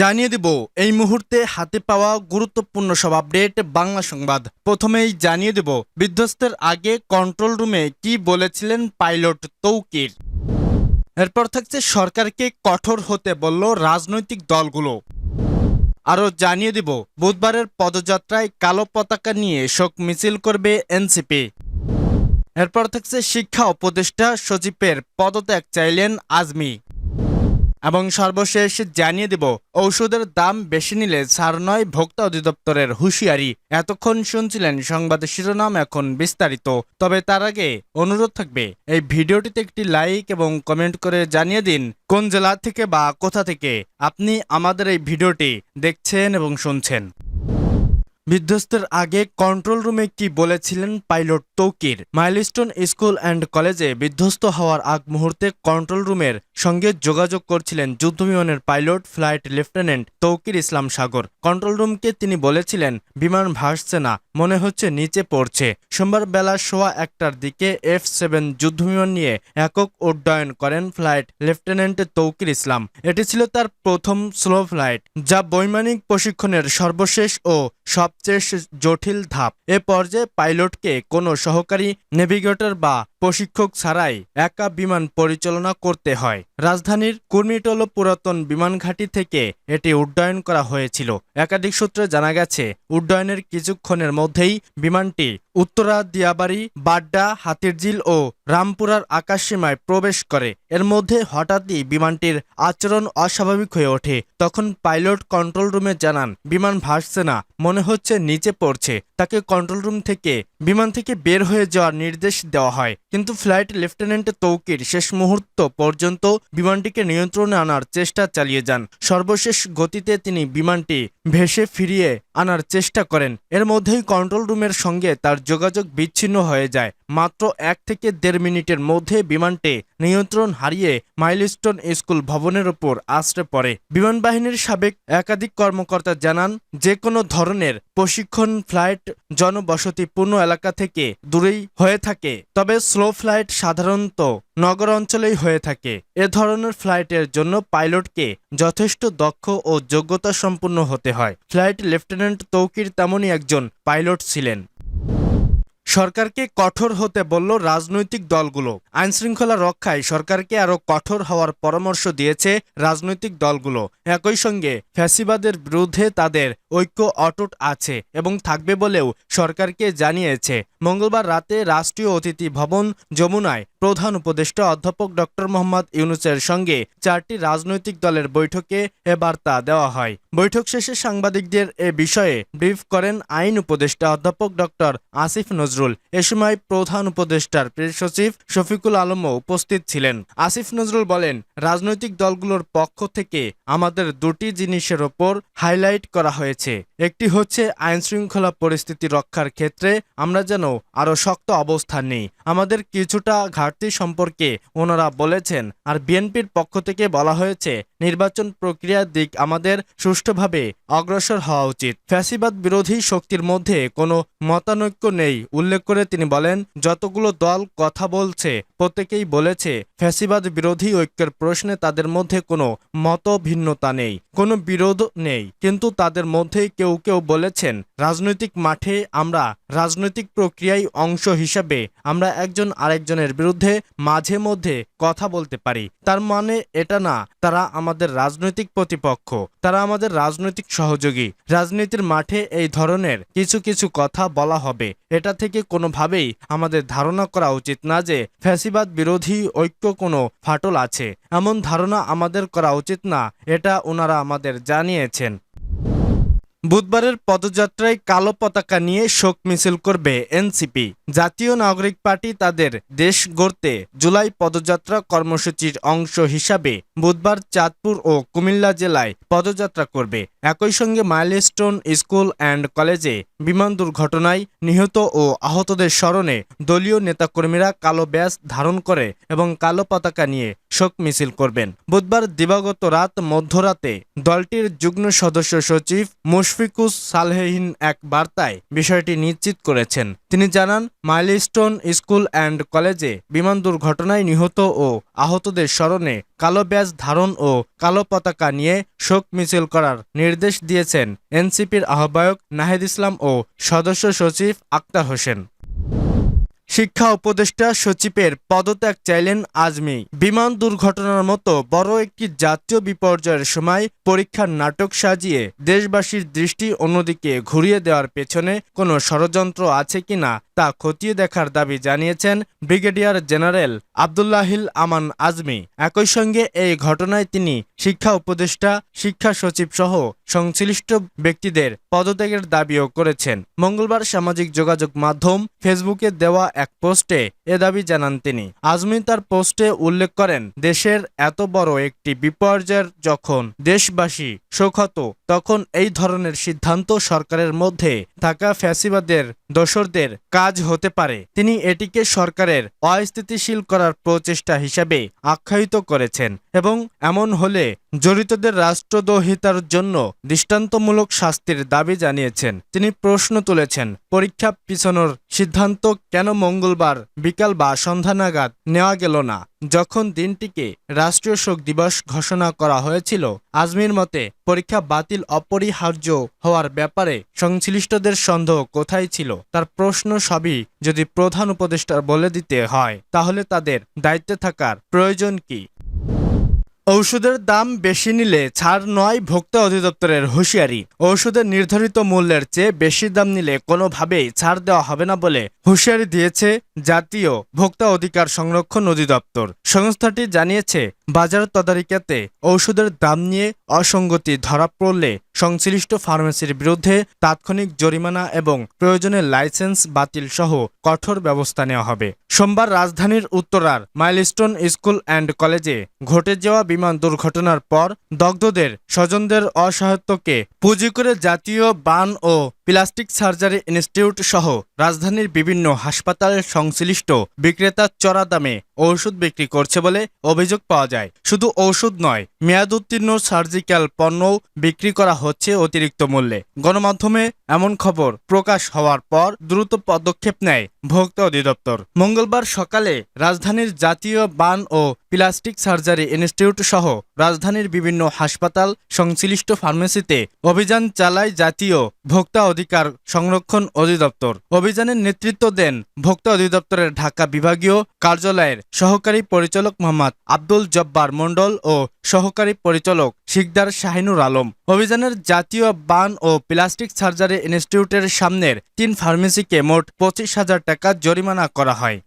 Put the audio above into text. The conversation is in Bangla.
জানিয়ে দেব, এই মুহূর্তে হাতে পাওয়া গুরুত্বপূর্ণ সব আপডেট বাংলা সংবাদ। প্রথমেই জানিয়ে দেব, বিধ্বস্তের আগে কন্ট্রোল রুমে কি বলেছিলেন পাইলট তৌকির? এরপর থাকছে সরকারকে কঠোর হতে বলল রাজনৈতিক দলগুলো। আরও জানিয়ে দেব, বুধবারের পদযাত্রায় কালো পতাকা নিয়ে শোক মিছিল করবে এনসিপি। এরপর থাকছে শিক্ষা উপদেষ্টা সচিবের পদত্যাগ চাইলেন আজমি। এবং সর্বশেষ জানিয়ে দেব, ঔষধের দাম বেশি নিলে ছাড় নয় ভোক্তা অধিদপ্তরের হুঁশিয়ারি। এতক্ষণ শুনছিলেন সংবাদ শিরোনাম এখন বিস্তারিত, তবে তার আগে অনুরোধ থাকবে, এই ভিডিওটিতে একটি লাইক এবং কমেন্ট করে জানিয়ে দিন কোন জেলা থেকে বা কোথা থেকে আপনি আমাদের এই ভিডিওটি দেখছেন এবং শুনছেন। বিধ্বস্তের আগে কন্ট্রোল রুমে কি বলেছিলেন pilot Tauqir. Milestone school and কলেজে বিধ্বস্ত হওয়ার আগ মুহূর্তে কন্ট্রোল রুমের সঙ্গে যোগাযোগ করছিলেন যুদ্ধ বিমানের pilot flight lieutenant Tauqir Islam Sagar. Control রুমকে তিনি বলেছিলেন, বিমান ভাসছে না। মনে হচ্ছে নিচে পড়ছে। সোমবার বেলা সোয়া একটার দিকে এফ সেভেন যুদ্ধবিমান নিয়ে একক উড্ডয়ন করেন ফ্লাইট লেফটেন্যান্ট তৌকির ইসলাম। এটি ছিল তার প্রথম স্লো ফ্লাইট, যা বৈমানিক প্রশিক্ষণের সর্বশেষ ও সবচেয়ে জটিল ধাপ। এ পর্যায়ে পাইলটকে কোনো সহকারী নেভিগেটর বা প্রশিক্ষক ছাড়াই একা বিমান পরিচালনা করতে হয়। রাজধানীর কুর্মিটল পুরাতন বিমানঘাটি থেকে এটি উড্ডয়ন করা হয়েছিল। একাধিক সূত্রে জানা গেছে, উড্ডয়নের কিছুক্ষণের মধ্যেই বিমানটি উত্তরা দিয়াবাড়ি বাড্ডা, হাতিরঝিল ও রামপুরার আকাশসীমায় প্রবেশ করে। এর মধ্যে হঠাৎই বিমানটির আচরণ অস্বাভাবিক হয়ে ওঠে। তখন পাইলট কন্ট্রোল রুমে জানান, বিমান ভাসছে না, মনে হচ্ছে নিচে পড়ছে। তাকে কন্ট্রোল রুম থেকে, বিমান থেকে বের হয়ে যাওয়ার নির্দেশ দেওয়া হয়। কিন্তু ফ্লাইট লেফটেন্যান্ট তৌকির শেষ মুহূর্ত পর্যন্ত বিমানটিকে নিয়ন্ত্রণে আনার চেষ্টা চালিয়ে যান। সর্বশেষ গতিতে তিনি বিমানটি ভেসে ফিরিয়ে আনার চেষ্টা করেন। এর মধ্যেই কন্ট্রোল রুমের সঙ্গে তার যোগাযোগ বিচ্ছিন্ন হয়ে যায়। মাত্র এক থেকে দেড় মিনিটের মধ্যে বিমানটি নিয়ন্ত্রণ হারিয়ে মাইলস্টোন স্কুল ভবনের উপর আশ্রে পড়ে। বিমান বাহিনীর সাবেক একাধিক কর্মকর্তা জানান যে কোনো ধরনের প্রশিক্ষণ ফ্লাইট জনবসতিপূর্ণ এলাকা থেকে দূরেই হয়ে থাকে, তবে স্লো ফ্লাইট সাধারণত নগর অঞ্চলেই হয়ে থাকে। এ ধরনের ফ্লাইটের জন্য পাইলটকে যথেষ্ট দক্ষ ও যোগ্যতা সম্পন্ন হতে হয়। ফ্লাইট লেফটেন্যান্ট তৌকির তেমনই একজন পাইলট ছিলেন। সরকারকে কঠোর হতে বলল রাজনৈতিক দলগুলো। আইনশৃঙ্খলা রক্ষায় সরকারকে আরও কঠোর হওয়ার পরামর্শ দিয়েছে রাজনৈতিক দলগুলো। একই সঙ্গে ফ্যাসিবাদের বিরুদ্ধে তাদের ঐক্য অটুট আছে এবং থাকবে বলেও সরকারকে জানিয়েছে। মঙ্গলবার রাতে রাষ্ট্রীয় অতিথি ভবন যমুনায় প্রধান উপদেষ্টা অধ্যাপক ডক্টর মোহাম্মদ ইউনুসের সঙ্গে চারটি রাজনৈতিক দলের বৈঠকে এ বার্তা দেওয়া হয়। বৈঠক শেষে সাংবাদিকদের এ বিষয়ে ব্রিফ করেন আইন উপদেষ্টা অধ্যাপক ডক্টর আসিফ নজরুল। এ সময় প্রধান উপদেষ্টার প্রেস সচিব শফিকুল আলমও উপস্থিত ছিলেন। আসিফ নজরুল বলেন, রাজনৈতিক দলগুলোর পক্ষ থেকে আমাদের দুটি জিনিসের ওপর হাইলাইট করা হয়েছে। একটি হচ্ছে আইন শৃঙ্খলা পরিস্থিতি রক্ষার ক্ষেত্রে আমরা যেন আরও শক্ত অবস্থান নেই। আমাদের কিছুটা ঘাটতি সম্পর্কে ওনারা বলেছেন, আর বিএনপির পক্ষ থেকে বলা হয়েছে নির্বাচন প্রক্রিয়ার দিক আমাদের সুষ্ঠুভাবে অগ্রসর হওয়া উচিত। ফ্যাসিবাদ বিরোধী শক্তির মধ্যে কোনো মতানৈক্য নেই, উল্লেখ করে তিনি বলেন, যতগুলো দল কথা বলছে, প্রত্যেকেই বলেছে, ফ্যাসিবাদ বিরোধী ঐক্যের প্রশ্নে তাদের মধ্যে কোনো মত ভিন্নতা নেই, কোনো বিরোধ নেই। কিন্তু তাদের মধ্যেই কেউ কেউ বলেছেন, রাজনৈতিক মাঠে আমরা রাজনৈতিক প্রক্রিয়ায় অংশ হিসাবে আমরা একজন আরেকজনের বিরুদ্ধে মাঝে মধ্যে কথা বলতে পারি। তার মানে এটা না, তারা আমাদের রাজনৈতিক প্রতিপক্ষ, তারা আমাদের রাজনৈতিক সহযোগী। রাজনীতির মাঠে এই ধরনের কিছু কিছু কথা বলা হবে। এটা থেকে কোনোভাবেই আমাদের ধারণা করা উচিত না যে ফ্যাসিবাদ বিরোধী ঐক্য কোনো ফাটল আছে। এমন ধারণা আমাদের করা উচিত না, এটা ওনারা আমাদের জানিয়েছেন। বুধবারের পদযাত্রায় কালো পতাকা নিয়ে শোক মিছিল করবে এনসিপি। জাতীয় নাগরিক পার্টি তাদের দেশ গড়তে জুলাই পদযাত্রা কর্মসূচির অংশ হিসাবে বুধবার চাঁদপুর ও কুমিল্লা জেলায় পদযাত্রা করবে। একই সঙ্গে মাইলস্টোন স্কুল অ্যান্ড কলেজে বিমান দুর্ঘটনায় নিহত ও আহতদের স্মরণে দলীয় নেতাকর্মীরা কালো ব্যাস ধারণ করে এবং কালো পতাকা নিয়ে শোক মিছিল করবেন। বুধবার দিবাগত রাত মধ্যরাতে দলটির যুগ্ম সদস্য সচিব মুশফি মুশফিকুস সালহেহীন এক বার্তায় বিষয়টি নিশ্চিত করেছেন। তিনি জানান, মাইলস্টোন স্কুল অ্যান্ড কলেজে বিমান দুর্ঘটনায় নিহত ও আহতদের স্মরণে কালো ব্যাজ ধারণ ও কালো পতাকা নিয়ে শোক মিছিল করার নির্দেশ দিয়েছেন এনসিপির আহ্বায়ক নাহিদ ইসলাম ও সদস্য সচিব আক্তার হোসেন। শিক্ষা উপদেষ্টা সচিবের পদত্যাগ চাইলেন আজমি। বিমান দুর্ঘটনার মতো বড় একটি জাতীয় বিপর্যয়ের সময় পরীক্ষার নাটক সাজিয়ে দেশবাসীর দৃষ্টি অন্যদিকে ঘুরিয়ে দেওয়ার পেছনে কোনো ষড়যন্ত্র আছে কিনা তা খতিয়ে দেখার দাবি জানিয়েছেন ব্রিগেডিয়ার জেনারেল আবদুল্লাহিল আমান আজমি। একই সঙ্গে এই ঘটনায় তিনি শিক্ষা উপদেষ্টা, শিক্ষা সচিব সহ সংশ্লিষ্ট ব্যক্তিদের পদত্যাগের দাবিও করেছেন। মঙ্গলবার সামাজিক যোগাযোগ মাধ্যম ফেসবুকে দেওয়া এক পোস্টে এ দাবি জানান তিনি। আজমি তার পোস্টে উল্লেখ করেন, দেশের এত বড় একটি বিপর্যয়ের যখন দেশবাসী শোকহত তখন এই ধরনের সিদ্ধান্ত সরকারের মধ্যে থাকা ফ্যাসিবাদের দোসরদের কাজ হতে পারে। তিনি এটিকে সরকারের অস্থিতিশীল করার প্রচেষ্টা হিসাবে আখ্যায়িত করেছেন। এবং এমন হলে জড়িতদের রাষ্ট্রদ্রোহিতার জন্য দৃষ্টান্তমূলক শাস্তির দাবি জানিয়েছেন। তিনি প্রশ্ন তুলেছেন, পরীক্ষা পিছনোর সিদ্ধান্ত কেন মঙ্গলবার বিকাল বা সন্ধ্যা নাগাদ নেওয়া গেল না? যখন দিনটিকে রাষ্ট্রীয় শোক দিবস ঘোষণা করা হয়েছিল, আজমির মতে পরীক্ষা বাতিল অপরিহার্য হওয়ার ব্যাপারে সংশ্লিষ্টদের সন্দেহ কোথায় ছিল? তার প্রশ্ন সবই যদি প্রধান উপদেষ্টার বলে দিতে হয়, তাহলে তাদের দায়িত্বে থাকার প্রয়োজন কি? ঔষধের দাম বেশি নিলে ছাড় নয় ভোক্তা অধিদপ্তরের হুঁশিয়ারি। ঔষধের নির্ধারিত মূল্যের চেয়ে বেশি দাম নিলে কোনোভাবেই ছাড় দেওয়া হবে না বলে হুঁশিয়ারি দিয়েছে জাতীয় ভোক্তা অধিকার সংরক্ষণ অধিদপ্তর। সংস্থাটি জানিয়েছে, বাজার তদারিকাতে ঔষধের দাম নিয়ে অসঙ্গতি ধরা পড়লে সংশ্লিষ্ট ফার্মেসির বিরুদ্ধে তাৎক্ষণিক জরিমানা এবং প্রয়োজনে লাইসেন্স বাতিল সহ কঠোর ব্যবস্থা নেওয়া হবে। সোমবার রাজধানীর উত্তরার মাইলস্টোন স্কুল অ্যান্ড কলেজে ঘটে যাওয়া বিমান দুর্ঘটনার পর দগ্ধদের স্বজনদের অসহায়ত্বকে পুঁজি করে জাতীয় বান ও প্লাস্টিক সার্জারি ইনস্টিটিউট সহ রাজধানীর বিভিন্ন হাসপাতালের সংশ্লিষ্ট বিক্রেতা চড়া দামে ঔষধ বিক্রি করছে বলে অভিযোগ পাওয়া যায়। শুধু ঔষধ নয়, মেয়াদ উত্তীর্ণ সার্জিক্যাল পণ্যও বিক্রি করা হচ্ছে অতিরিক্ত মূল্যে। গণমাধ্যমে এমন খবর প্রকাশ হওয়ার পর দ্রুত পদক্ষেপ নেয় ভোক্তা অধিদপ্তর। মঙ্গলবার সকালে রাজধানীর জাতীয় বান ও প্লাস্টিক সার্জারি ইনস্টিটিউট সহ রাজধানীর বিভিন্ন হাসপাতাল সংশ্লিষ্ট ফার্মেসিতে অভিযান চালায় জাতীয় ভোক্তা অধিকার সংরক্ষণ অধিদপ্তর। অভিযানের নেতৃত্ব দেন ভোক্তা অধিদপ্তরের ঢাকা বিভাগীয় কার্যালয়ের সহকারী পরিচালক মোহাম্মদ আব্দুল জব্বার মণ্ডল ও সহকারী পরিচালক শিকদার শাহিনুর আলম। অভিযানের জাতীয় বান ও প্লাস্টিক সার্জারি ইনস্টিটিউটের সামনের তিন ফার্মেসিকে মোট পঁচিশ হাজার টাকা জরিমানা করা হয়।